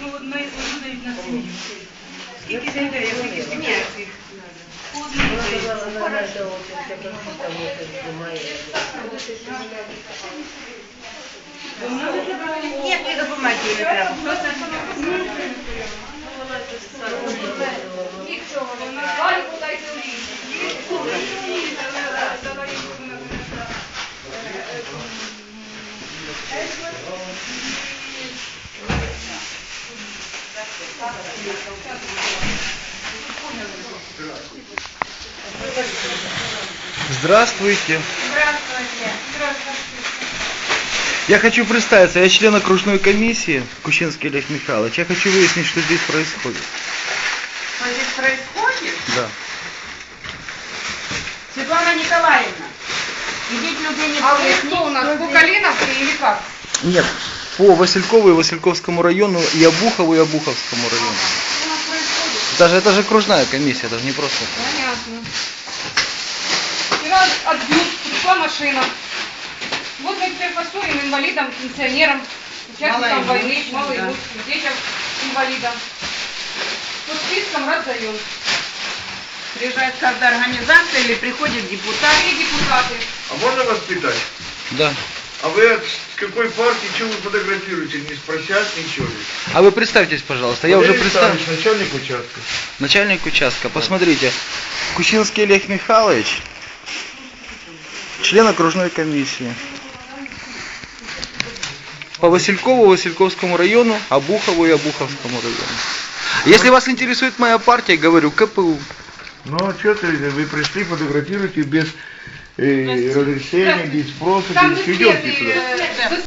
Ну, одна дають на сім'ю. Скільки людей, скільки сім'я цих? Ніякої допомоги не треба. Нічого, вона валіку дайте в. Здравствуйте. Здравствуйте. Я хочу представиться, я член окружной комиссии, Кучинский Олег Михайлович. Я хочу выяснить, что здесь происходит. Что здесь происходит? Да. Светлана Николаевна, идите людей не А вы кто у нас, Калиновке или как? Нет, по Василькову и Васильковскому району, и Обухову и Обуховскому району. Даже это же окружная комиссия, это же не просто. Понятно. Вчера отбил, пришла машина. Вот мы теперь поссорим инвалидам, пенсионерам, участникам войны, малоимущим, детям, инвалидам. По спискам раздаем. Приезжает каждая организация или приходит депутат. И депутаты. А можно вас питать? Да. А вы от какой партии, что вы фотографируете? Не спросят ничего? А вы представьтесь, пожалуйста. Я уже Валерий представил. Александрович, начальник участка. Начальник участка. Посмотрите. Кучинский Олег Михайлович, член окружной комиссии. По Василькову, Васильковскому району, Обухову и Обуховскому району. Если вас интересует моя партия, говорю, КПУ. Ну, а что ты, вы пришли, фотографируете без э, разрешения, без спроса, без э,